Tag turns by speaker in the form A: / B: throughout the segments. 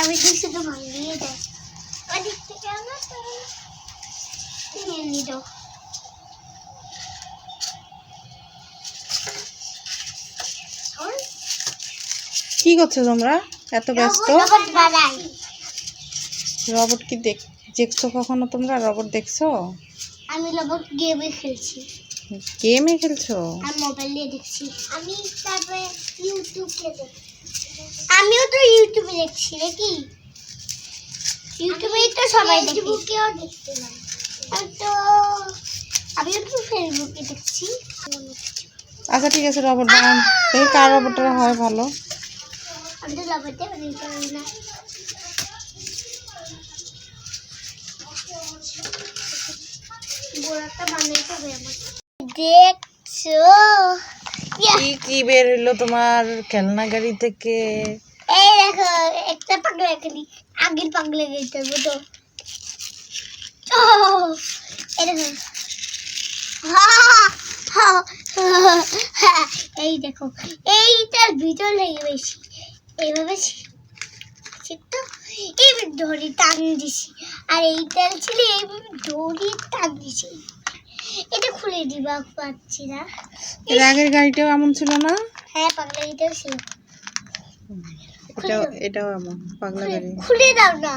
A: চাবিটি শুধু ভাঙিয়ে দেয়? ওদিক থেকে আমরা নিয়ে নিল
B: কি করছ তোমরা? এত ব্যস্ত?
A: রোবট
B: কি দেখ দেখছ কখনো তোমরা? রবট দেখছ?
A: আমি রোবট গেমে খেলছি।
B: গেমে খেলছো?
A: আর মোবাইল দেখছি। আমি তারপরে ইউটিউবে দেখছি। আমিও তো ইউটিউবে দেখছি নাকি? ইউটিউবেই তো সবাই দেখে। ফেসবুকেও আমি তো আমিও তো ফেসবুকে দেখছি।
B: আচ্ছা ঠিক আছে রবট বানান। দেখি কার রবটটা হয় ভালো?
A: আমি তো লাভাতে বানাইতে পারি না। বড়টা বানাইতে হবে আমার দেখছ?
B: কি কি বের হইল তোমার খেলনা গাড়ি থেকে?
A: এই দেখো একটা পাগলা এখানে আগের পাগলা গেছে বুঝো? এই দেখো। এইটার ভিতর লেগে বেশি এইভাবে তো এইভাবে দড়ি টান দিছি। আর এইটা ছিল এইভাবে দড়ি টান দিছি। এটা খুলে দিবা পাচ্ছি না।
B: এর আগের গাড়িটাও এমন ছিল না?
A: হ্যাঁ পাগলা এটাও ছিল।
B: এটাও এটাও এমন পাগলা গাড়ি।
A: খুলে দাও না।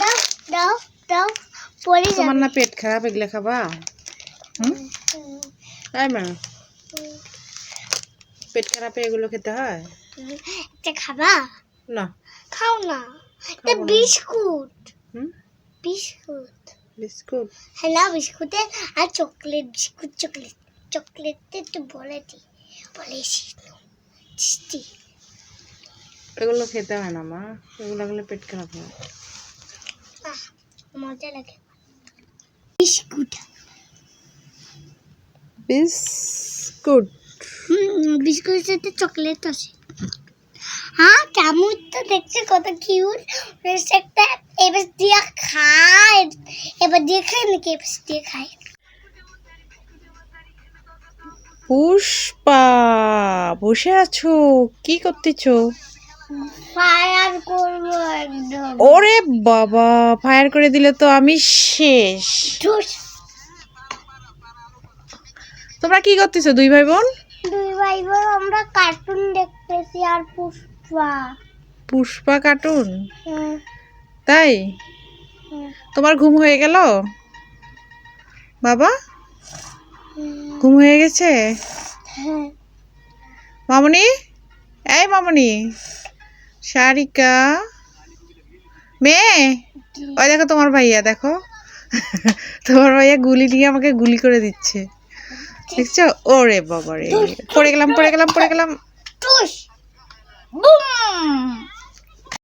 A: দাও দাও দাও পরে
B: তোমার না পেট খারাপ এগুলো খাবা? হুম? তাই মা পেট খারাপে এগুলো খেতে হয়।
A: এটা খাবা?
B: না।
A: খাও না। এটা। বিস্কুট বিস্কুট
B: বিস্কুট
A: হ্যাঁ না বিস্কুটে আর চকলেট বিস্কুট চকলেট চকলেটে তো বলে দি বলেছি মিষ্টি
B: এগুলো খেতে হয় না মা। এগুলো খেলে পেট খারাপ হয়।
A: মজা লাগে। বিস্কুট।
B: বিস্কুট।
A: বিস্কুটের সাথে চকলেট আছে। হ্যাঁ কেমন তো দেখছে কত কিউট একটা এবার দিয়ে খায়। এবার দিয়ে খায় নাকি? এবার দিয়ে খায়।
B: পুষ্পা বসে আছো? কি করতেছো?
A: ফায়ার করব একদম।
B: ওরে বাবা ফায়ার করে দিলে তো আমি শেষ। তোমরা কি করতেছো দুই ভাই বোন?
A: দুই ভাই বোন আমরা কার্টুন দেখতেছি আর পুষ্পা
B: পুষ্পা। কার্টুন? তাই? তোমার ঘুম হয়ে গেল? বাবা? ঘুম হয়ে গেছে?
A: হ্যাঁ।
B: মামনি? এই মামনি। সারিকা। মেয়ে? ওই দেখো তোমার ভাইয়া দেখো। তোমার ভাইয়া গুলি নিয়ে আমাকে গুলি করে দিচ্ছে। দেখছ? ওরে বাবা রে পড়ে গেলাম পড়ে গেলাম পড়ে গেলাম।
A: 嘣！